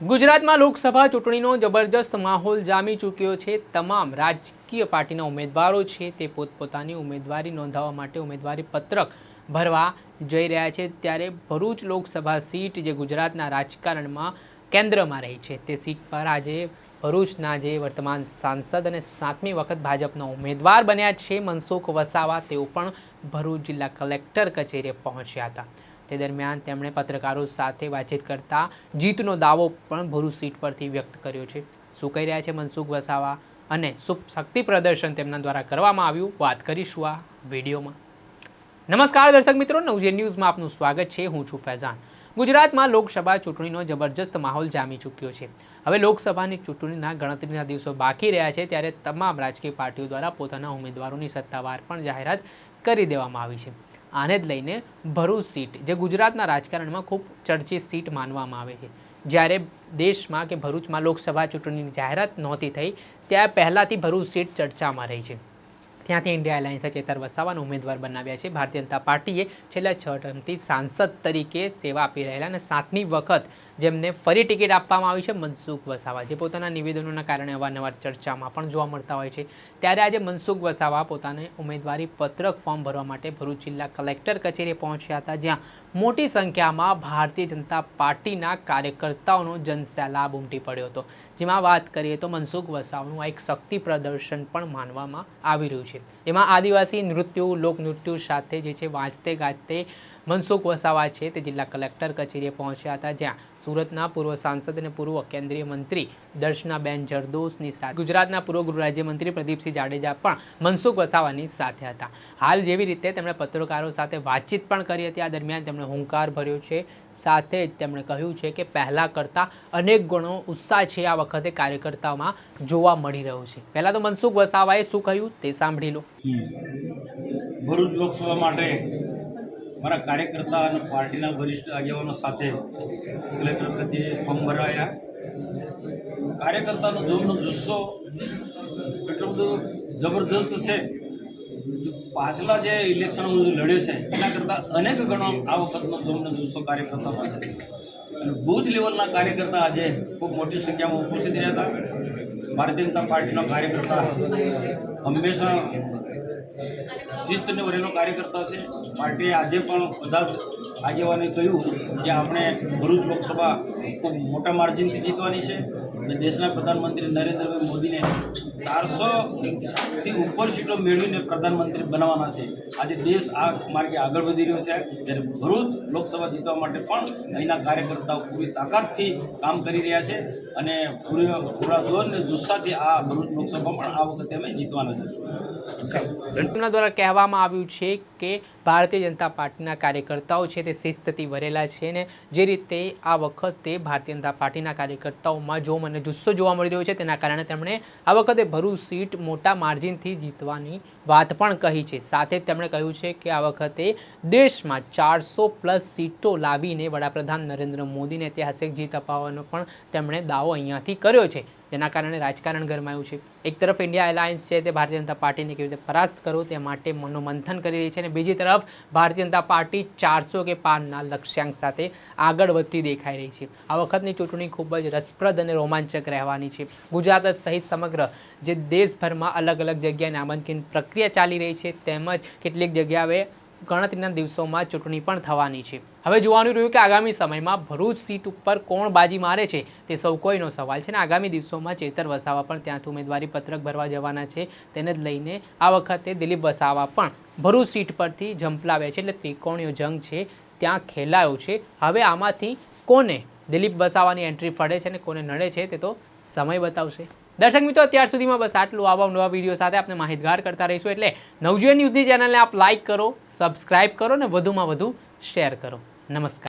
ગુજરાતમાં લોકસભા ચૂંટણીનો જબરજસ્ત માહોલ જામી ચૂક્યો છે. તમામ રાજકીય પાર્ટીના ઉમેદવારો છે તે પોતપોતાની ઉમેદવારી નોંધાવવા માટે ઉમેદવારી પત્રક ભરવા જઈ રહ્યા છે. ત્યારે ભરૂચ લોકસભા સીટ જે ગુજરાતના રાજકારણમાં કેન્દ્રમાં રહી છે, તે સીટ પર આજે ભરૂચના જે વર્તમાન સાંસદ અને સાતમી વખત ભાજપના ઉમેદવાર બન્યા છે. મનસુખ વસાવા તેઓ પણ ભરૂચ જિલ્લા કલેક્ટર કચેરીએ પહોંચ્યા હતા. તે દરમિયાન તેમણે પત્રકારો સાથે વાતચીત કરતા જીતનો દાવો પણ ભરૂચ સીટ પરથી વ્યક્ત કર્યો છે. શું કહી રહ્યા છે મનસુખ વસાવા અને શું શક્તિ પ્રદર્શન તેમના દ્વારા કરવામાં આવ્યું? વાત કરીશું આ વિડીયોમાં. નમસ્કાર દર્શક મિત્રો નવજે ન્યૂઝમાં આપનું સ્વાગત છે. હું છું ફૈઝાન. ગુજરાતમાં લોકસભા ચૂંટણીનો જબરજસ્ત માહોલ જામી ચૂક્યો છે. હવે લોકસભાની ચૂંટણીના ગણતરીના દિવસો બાકી રહ્યા છે ત્યારે તમામ રાજકીય પાર્ટીઓ દ્વારા પોતાના ઉમેદવારોની સત્તાવાર પણ જાહેરાત કરી દેવામાં આવી છે. આને જ લઈને ભરૂચ સીટ, જે ગુજરાતના રાજકારણમાં ખૂબ ચર્ચિત સીટ માનવામાં આવે છે. જ્યારે દેશમાં કે ભરૂચમાં લોકસભા ચૂંટણીની જાહેરાત નહોતી થઈ, ત્યાં પહેલાંથી ભરૂચ સીટ ચર્ચામાં રહી છે. ત્યાંથી ઇન્ડિયા એલાયન્સે ચેતર વસાવાને ઉમેદવાર બનાવ્યા છે. ભારતીય જનતા પાર્ટીએ છેલ્લા છ ટર્મથી સાંસદ તરીકે સેવા આપી રહેલા અને સાતમી વખત જેમને ફરી ટિકિટ આપવામાં આવી છે, મનસુખ વસાવા. જે પોતાના નિવેદનોના કારણે અવારનવાર ચર્ચામાં પણ જોવા મળતા હોય છે. ત્યારે આજે મનસુખ વસાવા પોતાને ઉમેદવારી પત્રક ફોર્મ ભરવા માટે ભરૂચ જિલ્લા કલેક્ટર કચેરીએ પહોંચ્યા હતા, જ્યાં મોટી સંખ્યામાં ભારતીય જનતા પાર્ટીના કાર્યકર્તાઓનો જનસેલાબ ઉમટી પડ્યો હતો. જેમાં વાત કરીએ તો મનસુખ વસાવાનું આ એક શક્તિ પ્રદર્શન પણ માનવામાં આવી રહ્યું છે. જેમાં આદિવાસી નૃત્યો, લોકનૃત્યો સાથે જે છે વાંચતે ગાજતે મનસુખ વસાવા છે. તે જિલ્લા કલેક્ટર કચેરીએ પહોંચ્યા હતા, જ્યાં સુરતના પૂર્વ સાંસદ અને પૂર્વ કેન્દ્રીય મંત્રી દર્શનાબેન જરદોશની સાથે, ગુજરાતના પૂર્વ ગૃહ રાજ્યમંત્રી પ્રદીપસિંહ જાડેજા પણ મનસુખ વસાવાની સાથે હતા. હાલ જેવી રીતે તેમણે પત્રકારો સાથે વાતચીત પણ કરી હતી, આ દરમિયાન તેમણે હુંકાર ભર્યો છે. સાથે જ તેમણે કહ્યું છે કે પહેલાં કરતાં અનેક ગણો ઉત્સાહ છે આ વખતે કાર્યકર્તાઓમાં જોવા મળી રહ્યો છે. પહેલાં તો મનસુખ વસાવાએ શું કહ્યું તે સાંભળી લો. ભરૂચ લોકસભા માટે મારા કાર્યકર્તા અને પાર્ટીના વરિષ્ઠ આગેવાનો સાથે કલેક્ટર કચેરીએ ફોર્મ ભરાયા. કાર્યકર્તાનો જોમનો જુસ્સો એટલો બધો જબરજસ્ત છે પાછલા જે ઇલેક્શન હું લડ્યો છે, એના કરતાં અનેક ગણો આ વખતનો જોમનો જુસ્સો કાર્યકર્તામાં છે. અને બૂથ લેવલના કાર્યકર્તા આજે ખૂબ મોટી સંખ્યામાં ઉપસ્થિત રહ્યા હતા. ભારતીય જનતા પાર્ટીનો કાર્યકર્તા હંમેશા શિસ્તને વરેલો કાર્યકર્તા છે. માટે આજે પણ બધા જ આગેવાને કહ્યું કે આપણે ભરૂચ લોકસભા ખૂબ મોટા માર્જિનથી જીતવાની છે અને દેશના પ્રધાનમંત્રી નરેન્દ્રભાઈ મોદીને ચારસોથી ઉપર સીટો મેળવીને પ્રધાનમંત્રી બનાવવાના છે. આજે દેશ આ માર્ગે આગળ વધી રહ્યો છે. ત્યારે ભરૂચ લોકસભા જીતવા માટે પણ અહીંના કાર્યકર્તાઓ પૂરી તાકાતથી કામ કરી રહ્યા છે અને પૂરી પૂરા જોર અને જુસ્સાથી આ ભરૂચ લોકસભા પણ આ વખતે અમે જીતવાના છે. તેમના દ્વારા કહેવામાં આવ્યું છે કે ભારતીય જનતા પાર્ટીના કાર્યકર્તાઓ છે તે શિસ્તથી ભરેલા છે ને જે રીતે આ વખતે ભારતીય જનતા પાર્ટીના કાર્યકર્તાઓમાં જોમ અને જુસ્સો જોવા મળી રહ્યો છે તેના કારણે તેમણે આ વખતે ભરૂચ સીટ મોટા માર્જિનથી જીતવાની વાત પણ કહી છે. સાથે જ તેમણે કહ્યું છે કે આ વખતે દેશમાં ચારસો પ્લસ સીટો લાવીને વડાપ્રધાન નરેન્દ્ર મોદીને ઐતિહાસિક જીત અપાવવાનો પણ તેમણે દાવો અહીંયાથી કર્યો છે. જેના કારણે રાજકારણ ગરમાયું છે. એક તરફ ઇન્ડિયા એલાયન્સ છે તે ભારતીય જનતા પાર્ટીને કેવી રીતે પરાસ્ત કરો તે માટે મનોમંથન કરી રહી છે અને બીજી તરફ ભારતીય જનતા પાર્ટી ચારસો કે પારના લક્ષ્યાંક સાથે આગળ વધતી દેખાઈ રહી છે. આ વખતની ચૂંટણી ખૂબ જ રસપ્રદ અને રોમાંચક રહેવાની છે. ગુજરાત સહિત સમગ્ર જે દેશભરમાં અલગ અલગ જગ્યાએ નામાંકન પ્રક્રિયા ચાલી રહી છે, તેમજ કેટલીક જગ્યાએ ગણતરીના દિવસોમાં ચૂંટણી પણ થવાની છે. હવે જોવાનું રહ્યું કે આગામી સમયમાં ભરૂચ સીટ ઉપર કોણ બાજી મારે છે તે સૌ કોઈનો સવાલ છે અને આગામી દિવસોમાં ચેતર વસાવા પણ ત્યાંથી ઉમેદવારી પત્રક ભરવા જવાના છે. તેને જ લઈને આ વખતે દિલીપ વસાવા પણ ભરૂચ સીટ પરથી ઝંપલાવે છે એટલે ત્રિકોણીય જંગ છે, ત્યાં ખેલાયો છે. હવે આમાંથી કોને દિલીપ વસાવાની એન્ટ્રી ફળે છે અને કોને નડે છે તે તો સમય બતાવશે. દર્શક મિત્રો, અત્યાર સુધીમાં બસ આટલું. આવા નવા વીડિયો સાથે આપણે માહિતગાર કરતા રહીશું. એટલે નવજીવન ન્યૂઝની ચેનલને આપ લાઇક કરો સબસ્ક્રાઇબ કરો અને વધુમાં વધુ શેર કરો. નમસ્કાર.